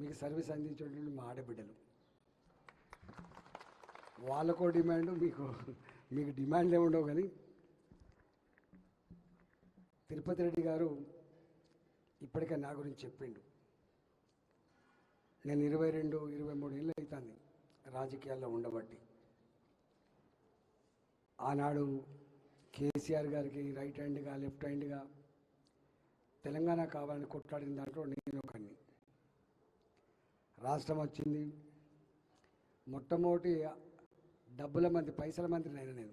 మీకు సర్వీస్ అందించేటువంటి మా ఆడబిడ్డలు. వాళ్ళకో డిమాండ్ మీకు మీకు డిమాండ్ ఏముండవు కానీ తిరుపతి రెడ్డి గారు ఇప్పటికే నా గురించి చెప్పిండు. నేను ఇరవై రెండు ఇరవై మూడు ఏళ్ళు అవుతుంది రాజకీయాల్లో ఉండబట్టి. ఆనాడు కేసీఆర్ గారికి రైట్ హ్యాండ్గా లెఫ్ట్ హ్యాండ్గా తెలంగాణ కావాలని కొట్లాడిన దాంట్లో నేను ఒకడిని. రాష్ట్రం వచ్చింది. మొట్టమొదటి డబ్బుల మంది పైసల మంత్రి నేను. నేను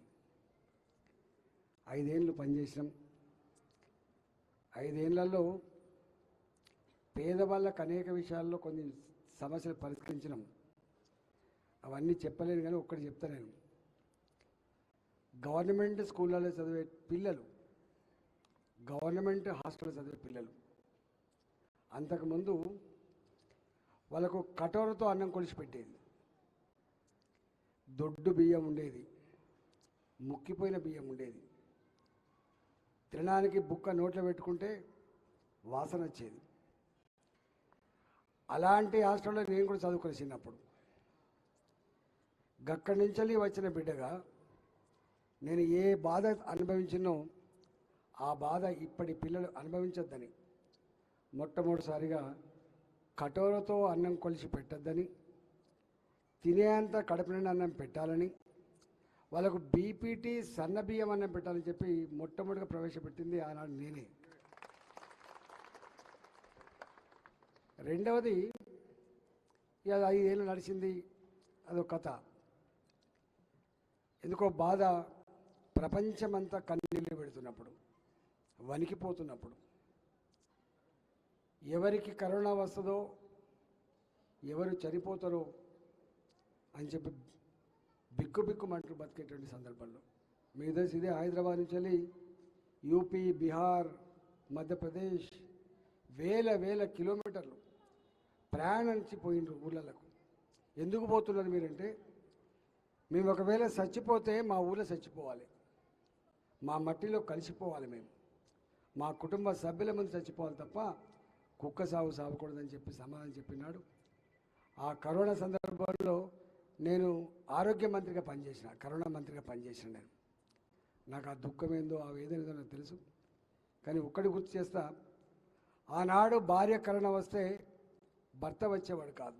ఐదేళ్ళు పనిచేసినాం. ఐదేళ్ళలో పేదవాళ్ళకు అనేక విషయాల్లో కొన్ని సమస్యలు పరిష్కరించినాం. అవన్నీ చెప్పలేను కానీ ఒక్కటి చెప్తా నేను. గవర్నమెంట్ స్కూళ్ళలో చదివే పిల్లలు గవర్నమెంట్ హాస్టల్లో చదివే పిల్లలు. అంతకుముందు వాళ్ళకు కటోరతో అన్నం కొలిసి పెట్టేది. దొడ్డు బియ్యం ఉండేది. ముక్కిపోయిన బియ్యం ఉండేది. తినడానికి బుక్క నోట్లో పెట్టుకుంటే వాసన వచ్చేది. అలాంటి హాస్టల్లో నేను కూడా చదువుకొని చిన్నప్పుడు. గక్కడి నుంచి వచ్చిన బిడ్డగా నేను ఏ బాధ అనుభవించినో ఆ బాధ ఇప్పటి పిల్లలు అనుభవించొద్దని మొట్టమొదటిసారిగా కటోరతో అన్నం కొలిసి పెట్టొద్దని తినేంత కడుపు నిండా అన్నం పెట్టాలని వాళ్ళకు బీపీటీ సన్న బియ్యం అన్నం పెట్టాలని చెప్పి మొట్టమొదటిగా ప్రవేశపెట్టింది ఆనాడు నేనే. రెండవది ఇక అది ఐదేళ్ళు నడిచింది అదొక కథ. ఎందుకో బాధ ప్రపంచమంతా కన్నీళ్ళు పెడుతున్నప్పుడు వణికిపోతున్నప్పుడు. ఎవరికి కరోనా వస్తుందో ఎవరు చనిపోతారో అని చెప్పి బిక్కు బిక్కుమంటూ బతికేటువంటి సందర్భంలో. మీ తెలిసి ఇదే హైదరాబాద్ నుంచి వెళ్ళి యూపీ బీహార్ మధ్యప్రదేశ్ వేల వేల కిలోమీటర్లు ప్రయాణించి పోయిండ్రు ఊళ్ళకు ఎందుకు పోతున్నారు మీరంటే మేము ఒకవేళ చచ్చిపోతే మా ఊళ్ళో చచ్చిపోవాలి. మా మట్టిలో కలిసిపోవాలి మేము. మా కుటుంబ సభ్యుల ముందు చచ్చిపోవాలి తప్ప కుక్క సాగు సాగకూడదని చెప్పి సమాధానం చెప్పినాడు. ఆ కరోనా సందర్భంలో నేను ఆరోగ్య మంత్రిగా పనిచేసిన కరోనా మంత్రిగా పనిచేసిన నేను. నాకు ఆ దుఃఖం ఏందో ఆ వేదన ఏదో నాకు తెలుసు. కానీ ఒక్కటి గుర్తు చేస్తా ఆనాడు భార్య కరోనా వస్తే భర్త వచ్చేవాడు కాదు.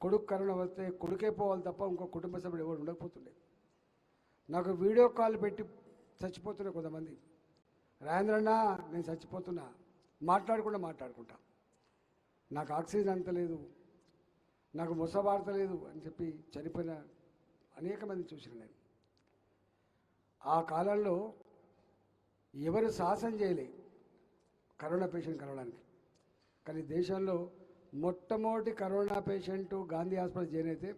కొడుకు కరోనా వస్తే కొడుకే పోవాలి తప్ప ఇంకో కుటుంబ సభ్యుడు ఎవరు ఉండకపోతుండే. నాకు వీడియో కాల్ పెట్టి చచ్చిపోతున్నా కొంతమంది. రాజేంద్రన్న నేను చచ్చిపోతున్నా. మాట్లాడకుండా మాట్లాడుకుంటా. నాకు ఆక్సిజన్ అంత లేదు నాకు ముసవార్త లేదు అని చెప్పి చనిపోయిన అనేక మంది చూసిన నేను. ఆ కాలంలో ఎవరు సాహసం చేయలే కరోనా పేషెంట్ కలవడానికి. కానీ దేశంలో మొట్టమొదటి corona patient Gandhi hospital join అయితే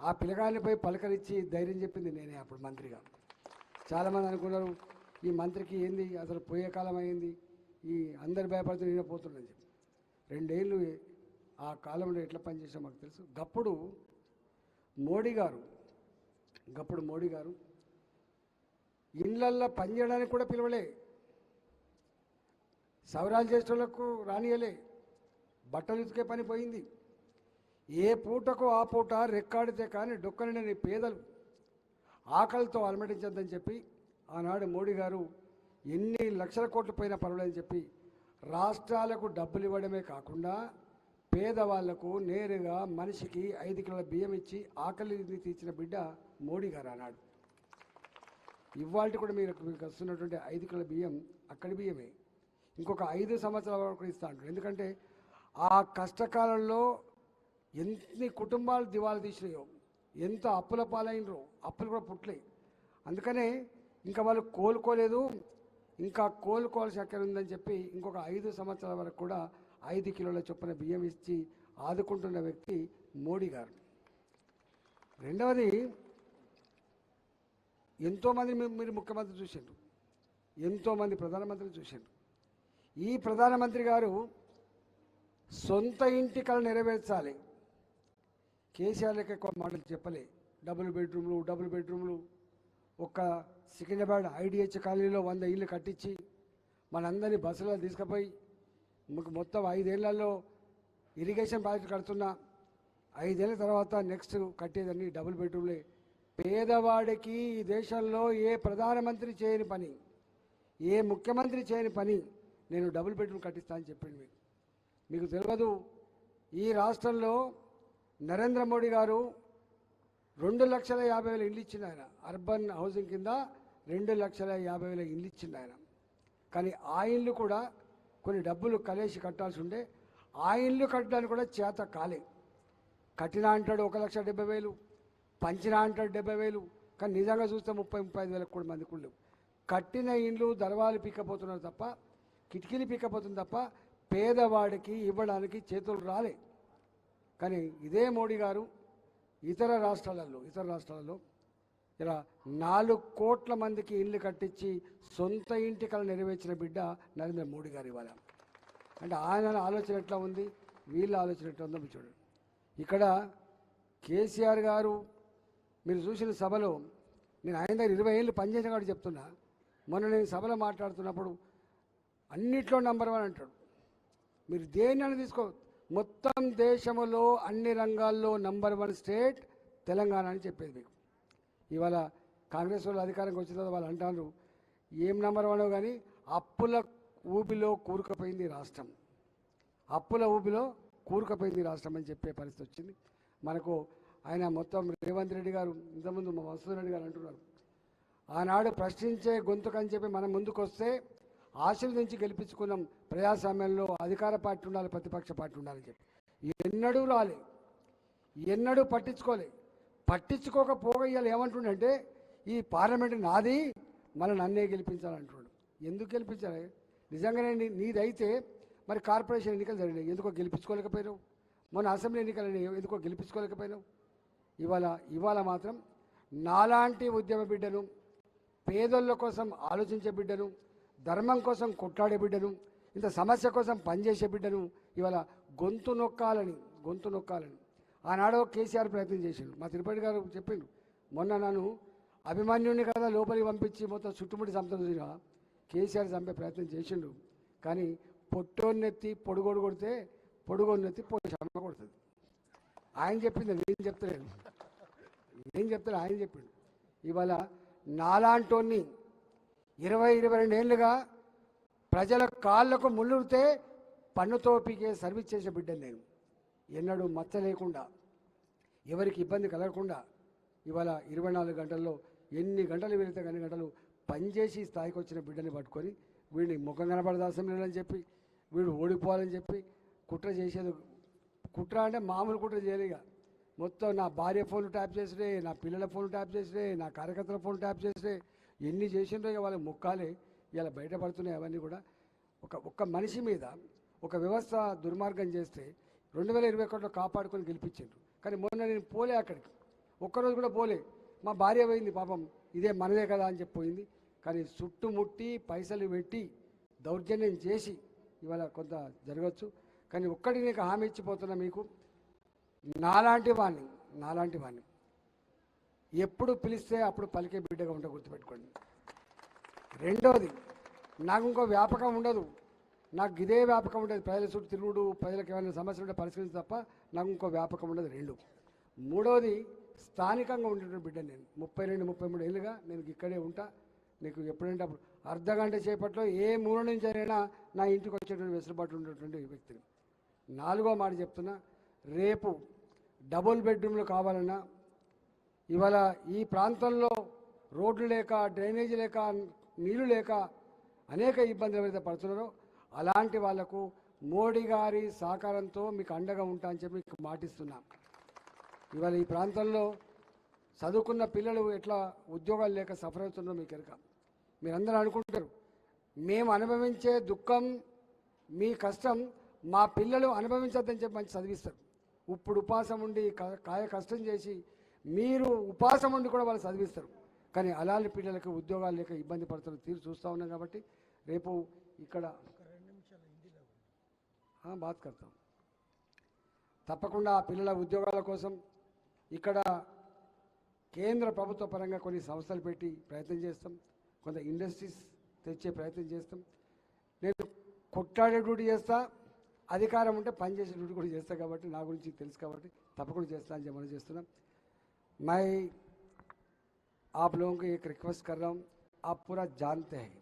ఆ పిల్లగానిపై పలకరించి ధైర్యం చెప్పింది నేనే అప్పుడు మంత్రిగా. చాలామంది అనుకున్నారు ఈ మంత్రికి ఏంది అసలు పోయే కాలం అయింది ఈ అందరు భయపడుతూ నేనే పోతున్నాను చెప్పి. రెండేళ్ళు ఆ కాలంలో ఎట్లా పనిచేసా మాకు తెలుసు. గప్పుడు మోడీ గారు గప్పుడు మోడీ గారు ఇళ్ళల్లో పనిచేయడానికి కూడా పిలవలే. సవరాలు చేసేటోళ్ళకు రానియలే. బట్టలు ఉతికే పని పోయింది. ఏ పూటకు ఆ పూట రెక్కాడితే కానీ డొక్కనని పేదలు ఆకలితో అలమటించద్దని చెప్పి ఆనాడు మోడీ గారు ఎన్ని లక్షల కోట్లు పోయినా పర్వాలేదని చెప్పి రాష్ట్రాలకు డబ్బులు ఇవ్వడమే కాకుండా పేదవాళ్ళకు నేరుగా మనిషికి ఐదు కిలోల బియ్యం ఇచ్చి ఆకలిని తీర్చిన బిడ్డ మోడీ గారు అన్నాడు ఇవాళ కూడా మీరు మీకు వస్తున్నటువంటి ఐదు కిలోల బియ్యం అక్కడి బియ్యమే. ఇంకొక ఐదు సంవత్సరాల వరకు ఇస్తా అంటారు. ఎందుకంటే ఆ కష్టకాలంలో ఎన్ని కుటుంబాలు దివాలా తీసినాయో ఎంత అప్పుల పాలైనరో అప్పులు కూడా పుట్టలే. అందుకనే ఇంకా వాళ్ళు కోలుకోలేదు. ఇంకా కోలుకోవాల్సి ఎక్కడ ఉందని చెప్పి ఇంకొక ఐదు సంవత్సరాల వరకు కూడా ఐదు కిలోల చొప్పున బియ్యం ఇచ్చి ఆదుకుంటున్న వ్యక్తి మోడీ గారు. రెండవది ఎంతోమంది మీరు ముఖ్యమంత్రి చూసిండ్రు. ఎంతోమంది ప్రధానమంత్రిని చూసిండ్రు. ఈ ప్రధానమంత్రి గారు సొంత ఇంటి కళ నెరవేర్చాలి. కేసీఆర్ లెక్క ఎక్కువ మాటలు చెప్పలే. డబుల్ బెడ్రూమ్లు డబుల్ బెడ్రూమ్లు ఒక సికింద్రాబాద్ ఐడిహెచ్ కాలనీలో వంద ఇల్లు కట్టించి మనందరినీ బస్సులో తీసుకుపోయి మీకు మొత్తం ఐదేళ్ళలో ఇరిగేషన్ ప్రాజెక్ట్ కడుతున్నా. ఐదేళ్ళ తర్వాత నెక్స్ట్ కట్టేదని డబుల్ బెడ్రూమ్లే. పేదవాడికి ఈ దేశంలో ఏ ప్రధానమంత్రి చేయని పని ఏ ముఖ్యమంత్రి చేయని పని నేను డబుల్ బెడ్రూమ్ కట్టిస్తా అని చెప్పింది మీకు. మీకు తెలియదు ఈ రాష్ట్రంలో నరేంద్ర మోడీ గారు రెండు లక్షల యాభై వేల ఇల్లు ఇచ్చింది ఆయన. అర్బన్ హౌసింగ్ కింద రెండు లక్షల యాభై వేల ఇల్లు ఇచ్చింది ఆయన. కానీ ఆ ఇల్లు కూడా కొన్ని డబ్బులు కలిసి కట్టాల్సి ఉండే. ఆ ఇల్లు కట్టడానికి కూడా చేత కాలే. కట్టినా అంటాడు ఒక లక్ష డెబ్బై వేలు పంచినా అంటాడు డెబ్బై వేలు కానీ నిజంగా చూస్తే ముప్పై ముప్పై ఐదు వేలకు కూడా మందికి ఉండవు కట్టిన ఇండ్లు దర్వాలు పీక్కపోతున్నారు తప్ప కిటికీలు పీక్కపోతుంది తప్ప పేదవాడికి ఇవ్వడానికి చేతులు రాలే. కానీ ఇదే మోడీ గారు ఇతర రాష్ట్రాలలో ఇతర రాష్ట్రాలలో ఇలా నాలుగు కోట్ల మందికి ఇల్లు కట్టించి సొంత ఇంటి కళ నెరవేర్చిన బిడ్డ నరేంద్ర మోడీ గారు ఇవాళ. అంటే ఆయన ఆలోచన ఎట్లా ఉంది? వీళ్ళ ఆలోచన ఎట్లా ఉందో మీరు చూడండి. ఇక్కడ కేసీఆర్ గారు మీరు చూసిన సభలో నేను ఆయన దగ్గర ఇరవై ఏళ్ళు పనిచేసిన కాబట్టి చెప్తున్నా. మొన్న నేను సభలో మాట్లాడుతున్నప్పుడు అన్నిట్లో నంబర్ వన్ అంటాడు. మీరు దేన్ని తీసుకో. మొత్తం దేశంలో అన్ని రంగాల్లో నంబర్ వన్ స్టేట్ తెలంగాణ అని చెప్పేది మీకు. ఇవాళ కాంగ్రెస్ వాళ్ళు అధికారంకి వచ్చిన తర్వాత వాళ్ళు అంటారు ఏం నెంబర్ వన్ కానీ అప్పుల ఊబిలో కూరుకుపోయింది రాష్ట్రం. అప్పుల ఊబిలో కూరుకుపోయింది రాష్ట్రం అని చెప్పే పరిస్థితి వచ్చింది. మనకు ఆయన మొత్తం రేవంత్ రెడ్డి గారు ఇంతకుముందు మా మసూద్ రెడ్డి గారు అంటున్నారు. ఆనాడు ప్రశ్నించే గొంతుకని చెప్పి మనం ముందుకు వస్తే ఆశీర్వదించి గెలిపించుకున్నాం ప్రజాస్వామ్యంలో అధికార పార్టీ ఉండాలి ప్రతిపక్ష పార్టీ ఉండాలని చెప్పి. ఎన్నడూ రాలే. ఎన్నడూ పట్టించుకోలే. పట్టించుకోకపోగా ఇవాళ ఏమంటుండంటే ఈ పార్లమెంట్ నాది మళ్ళీ నన్నే గెలిపించాలంటున్నాడు ఎందుకు గెలిపించాలి? నిజంగానే నీదైతే మరి కార్పొరేషన్ ఎన్నికలు జరిగినాయి. ఎందుకో గెలిపించుకోలేకపోయినావు? మొన్న అసెంబ్లీ ఎన్నికలు ఎందుకో గెలిపించుకోలేకపోయినావు? ఇవాళ ఇవాళ మాత్రం నాలాంటి ఉద్యమ బిడ్డను పేదోళ్ళ కోసం ఆలోచించే బిడ్డను ధర్మం కోసం కొట్లాడే బిడ్డను ఇంత సమస్య కోసం పనిచేసే బిడ్డను ఇవాళ గొంతు నొక్కాలని గొంతు నొక్కాలని ఆనాడు కేసీఆర్ ప్రయత్నం చేసిండు. మా తిరుపతి గారు చెప్పిండు. మొన్న నన్ను అభిమన్యుని కదా లోపలికి పంపించి మొత్తం చుట్టుముట్టి చంపుతున్నా కేసీఆర్ చంపే ప్రయత్నం చేసిండు. కానీ పొట్టోన్నెత్తి పొడుగోడు కొడితే పొడుగోన్నెత్తి పొడి కొడుతుంది. ఆయన చెప్పింది నేను చెప్తలేను. నేను చెప్తాను ఆయన చెప్పిండు. ఇవాళ నాలాంటోన్ని ఇరవై ఇరవై రెండేళ్ళుగా ప్రజల కాళ్ళకు ముళ్ళుడితే పన్నుతో పీకే సర్వీస్ చేసే బిడ్డను నేను. ఎన్నడూ మచ్చ లేకుండా ఎవరికి ఇబ్బంది కలగకుండా ఇవాళ ఇరవై నాలుగు గంటల్లో ఎన్ని గంటలు వెళితే అన్ని గంటలు పనిచేసి స్థాయికి వచ్చిన బిడ్డని పట్టుకొని వీడిని ముఖం కనపడదు అసెంబ్లీలో అని చెప్పి వీడు ఓడిపోవాలని చెప్పి కుట్ర చేసేది కుట్ర అంటే మామూలు కుట్ర చేయలేక మొత్తం నా భార్య ఫోన్ ట్యాప్ చేసిరే నా పిల్లల ఫోన్ ట్యాప్ చేసిరే నా కార్యకర్తల ఫోన్ ట్యాప్ చేసిరే ఎన్ని చేసిండ్రో ఇక వాళ్ళ ముక్కాలే ఇలా బయటపడుతున్నాయి అవన్నీ కూడా. ఒక ఒక్క మనిషి మీద ఒక వ్యవస్థ దుర్మార్గం చేస్తే రెండు వేల ఇరవై ఒకటిలో కాపాడుకొని గెలిపించిండ్రు కానీ మొన్న నేను పోలే అక్కడికి. ఒక్కరోజు కూడా పోలే. మా భార్య పోయింది పాపం. ఇదే మనదే కదా అని చెప్పి పోయింది. కానీ చుట్టుముట్టి పైసలు పెట్టి దౌర్జన్యం చేసి ఇవాళ కొంత జరగచ్చు. కానీ ఒక్కటి నీకు హామీ ఇచ్చిపోతున్నా మీకు. నాలాంటి వాణ్ణి నాలాంటి వాణ్ణి. ఎప్పుడు పిలిస్తే అప్పుడు పలికే బిడ్డగా ఉంటే గుర్తుపెట్టుకోండి. రెండోది నాకు ఇంకో వ్యాపకం ఉండదు. నాకు ఇదే వ్యాపకం ఉండేది. ప్రజల చుట్టూ తిరుగుడు ప్రజలకు ఏమైనా సమస్యలు ఉంటే పరిష్కరించి తప్ప నాకు ఇంకో వ్యాపకం ఉండదు రెండు. మూడవది స్థానికంగా ఉండేటువంటి బిడ్డ నేను. ముప్పై రెండు ముప్పై మూడు ఏళ్ళుగా నేను ఇక్కడే ఉంటా. నీకు ఎప్పుడంటే అప్పుడు అర్ధ గంట చేపట్లో ఏ మూల నుంచి అయినా నా ఇంటికి వచ్చేటువంటి వెసులుబాటు ఉండేటువంటి వ్యక్తిని. నాలుగో మాట చెప్తున్నా రేపు డబుల్ బెడ్రూమ్లు కావాలన్నా ఇవాళ ఈ ప్రాంతంలో రోడ్లు లేక డ్రైనేజీ లేక నీళ్ళు లేక అనేక ఇబ్బందులు ఏవైతే పడుతున్నారో అలాంటి వాళ్ళకు మోడీ గారి సహకారంతో మీకు అండగా ఉంటా అని చెప్పి మీకు మాటిస్తున్నా. ఇవాళ ఈ ప్రాంతంలో చదువుకున్న పిల్లలు ఎట్లా ఉద్యోగాలు లేక సఫర్ అవుతున్నారో మీకు ఎరక మీరందరూ అనుకుంటారు మేము అనుభవించే దుఃఖం మీ కష్టం మా పిల్లలు అనుభవించద్దని చెప్పి మంచి చదివిస్తారు. ఇప్పుడు ఉపాసం ఉండి క- కాయ కష్టం చేసి మీరు ఉపాసం ఉండి కూడా వాళ్ళు చదివిస్తారు. కానీ అలాంటి పిల్లలకి ఉద్యోగాలు లేక ఇబ్బంది పడుతున్న తీరు చూస్తూ ఉన్నాం కాబట్టి రేపు ఇక్కడ हाँ, बात करता हूँ తప్పకుండా ఆ పిల్లల ఉద్యోగాల కోసం ఇక్కడ కేంద్ర ప్రభుత్వ పరంగా కొన్ని సంస్థలు పెట్టి ప్రయత్నం చేస్తాం కొంత ఇండస్ట్రీస్ తెచ్చే ప్రయత్నం చేస్తాం నేను కొట్లాడే డ్యూటీ చేస్తా అధికారం ఉంటే పని చేసే డ్యూటీ కూడా చేస్తా కాబట్టి నా గురించి తెలుసు కాబట్టి తప్పకుండా చేస్తా అని చెప్పి చేస్తున్నాం मैं आप लोगों को एक रिक्वेस्ट कर रहा हूँ आप पूरा जानते हैं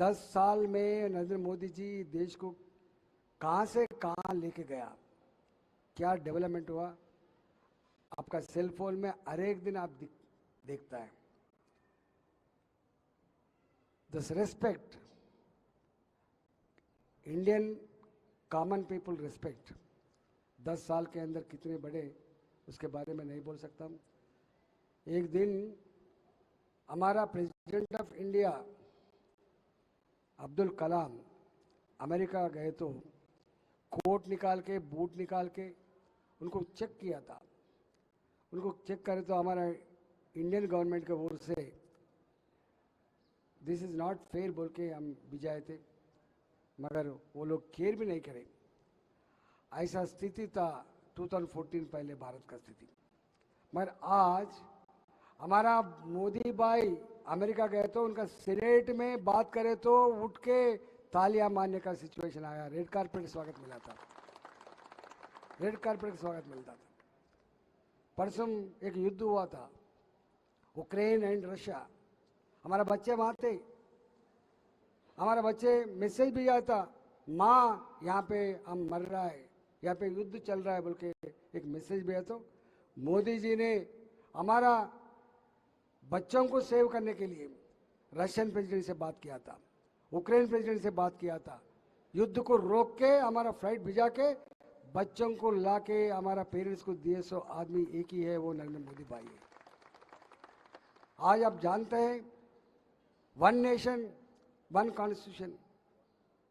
दस साल में नरेंद्र मोदी जी देश को कहाँ से कहाँ लेके गया? क्या डेवलपमेंट हुआ? आपका सेल फ़ोन में हर एक दिन आप देखता है। This respect Indian common people respect दस साल के अंदर कितने बड़े, उसके बारे में नहीं बोल सकता हूँ। एक दिन हमारा president of India Abdul Kalam America गए तो कोट निकाल के, बूट निकाल के उनको चेक किया था। उनको चेक करे तो हमारा इंडियन गवर्नमेंट के ओर से दिस इज़ नॉट फेयर बोल के हम भिजाए थे। मगर वो लोग केयर भी नहीं करे। ऐसा स्थिति था 2014 पहले भारत का स्थिति। मगर आज हमारा मोदी भाई अमेरिका गए तो उनका सीनेट में बात करे तो उठ के तालियाँ मारने का सिचुएशन आया। रेड कार्पेट स्वागत मिला था। रेड कार्पेट स्वागत मिलता था। परसों एक युद्ध हुआ था। उक्रेन एंड रशिया हमारा बच्चे वहाँ थे। हमारा बच्चे मैसेज भी आया था, माँ, यहाँ पे हम मर रहा है। यहाँ पे युद्ध चल रहा है, बोल के एक मैसेज भी आया तो मोदी जी ने हमारा बच्चों को सेव करने के लिए रशियन प्रेसिडेंट से बात किया था उक्रेन प्रेसिडेंट से बात किया था, युद्ध को रोक के, हमारा फ़्लाइट भिजा के, बच्चों को ला के, हमारा पेरेंट्स को दिए सो आदमी एक ही है, वो नरेंद्र मोदी भाई है। आज आप जानते हैं वन नेशन वन कॉन्स्टिट्यूशन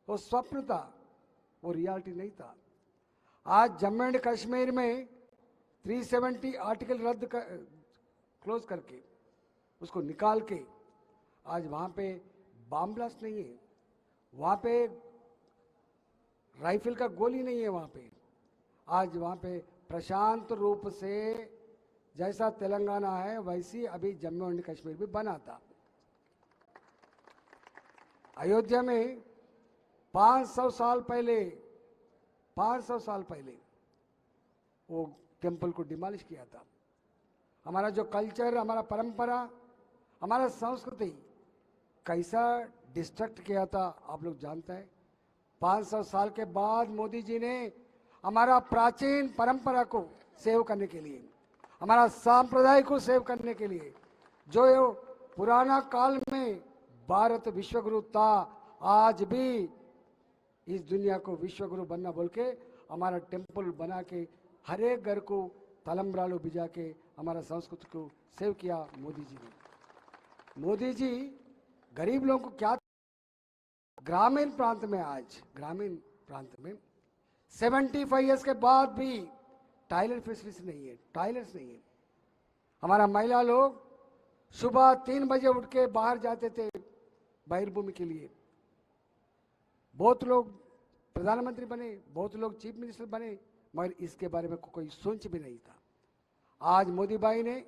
वो स्वप्न था, वो रियलिटी नहीं था। आज जम्मू एंड कश्मीर में 370 आर्टिकल रद्द कर क्लोज करके उसको निकाल के आज वहाँ पे बम ब्लास्ट नहीं है। वहाँ पे राइफल का गोली नहीं है वहाँ पे। आज वहाँ पे प्रशांत रूप से जैसा तेलंगाना है, वैसी अभी जम्मू एंड कश्मीर भी बना था। अयोध्या में 500 साल पहले 500 साल पहले वो टेंपल को डिमोलिश किया था। हमारा जो कल्चर हमारा परंपरा हमारा संस्कृति कैसा डिस्ट्रक्ट किया था, आप लोग जानते हैं। 500 साल के बाद मोदी जी ने हमारा प्राचीन परंपरा को सेव करने के लिए, हमारा सांप्रदाय को सेव करने के लिए, जो पुराना काल में भारत विश्वगुरु था, आज भी इस दुनिया को विश्वगुरु बनना बोल के हमारा टेंपल बना के हर एक घर को तलम्बरालू भिजा के हमारा संस्कृति को सेव किया मोदी जी ने। मोदी जी गरीब लोगों को क्या ग्रामीण प्रांत में आज, ग्रामीण प्रांत में 75 इयर्स के बाद भी टॉयलेट फैसिलिटीज़ नहीं है टॉयलेट्स नहीं है। हमारा महिला लोग सुबह तीन बजे उठ के बाहर जाते थे बहिर्भूमि के लिए। बहुत लोग प्रधानमंत्री बने, बहुत लोग चीफ मिनिस्टर बने, मगर इसके बारे में को- कोई सोच भी नहीं था। आज मोदी भाई ने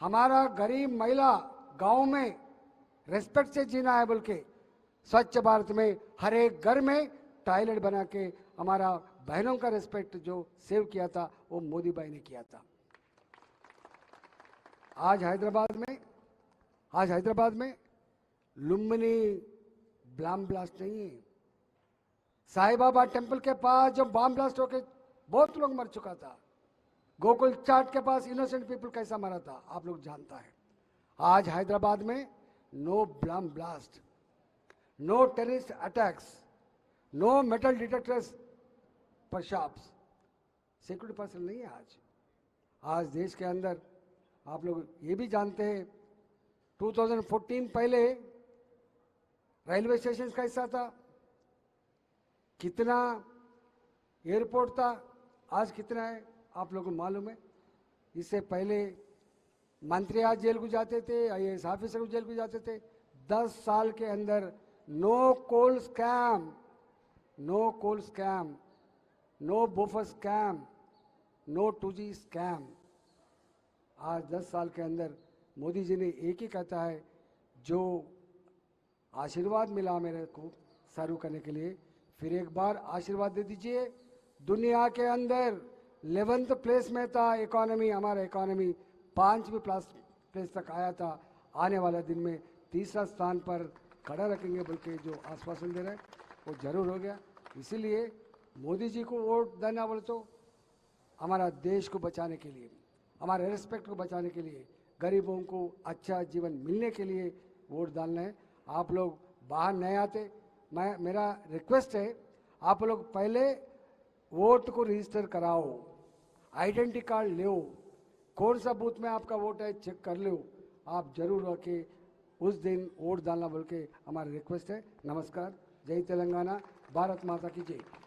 हमारा गरीब महिला गाँव में रेस्पेक्ट से जीना है बोल के स्वच्छ भारत में हर एक घर में टॉयलेट बना के हमारा बहनों का रेस्पेक्ट जो सेव किया था, वो मोदी भाई ने किया था। आज हैदराबाद में, आज हैदराबाद में लुम्बिनी ब्लाम ब्लास्ट नहीं है। साईं बाबा टेंपल के पास जो बम ब्लास्ट होके बहुत लोग मर चुका था। गोकुल चाट के पास इनोसेंट पीपल कैसा मरा था, आप लोग जानता है। आज हैदराबाद में no Blum blast, no terrorist attacks, no metal detectors पर शॉप्स। सिक्योरिटी पर्सन नहीं है आज। आज देश के अंदर आप लोग ये भी जानते हैं 2014 पहले रेलवे स्टेशन का हिस्सा था। कितना एयरपोर्ट था, आज कितना है, आप लोगों को मालूम है। इससे पहले मंत्री आज जेल को जाते थे आई ऑफिसर को जेल को जाते थे। दस साल के अंदर no coal scam, no coal scam, no Bofors scam, no two G scam. आज दस साल के अंदर मोदी जी ने एक ही कहता है, जो आशीर्वाद मिला मेरे को सर्व करने के लिए, फिर एक बार आशीर्वाद दे दीजिए। दुनिया के अंदर लेवंथ प्लेस में था इकोनॉमी हमारा इकोनॉमी पांचवी प्लस प्लेस तक आया था। आने वाले दिन में तीसरा स्थान पर खड़ा रखेंगे, बल्कि जो आश्वासन दे रहे हैं, वो ज़रूर हो गया। इसीलिए मोदी जी को वोट देना बोले तो हमारा देश को बचाने के लिए, हमारे रेस्पेक्ट को बचाने के लिए, गरीबों को अच्छा जीवन मिलने के लिए वोट डालना है। आप लोग बाहर नहीं आते। मैं, मेरा रिक्वेस्ट है, आप लोग पहले वोट को रजिस्टर कराओ आइडेंटिटी कार्ड लो कौन सा बूथ में आपका वोट है चेक कर लो। आप ज़रूर आके उस दिन वोट डालना बोल के हमारी रिक्वेस्ट है। नमस्कार। जय तेलंगाना। भारत माता की जय।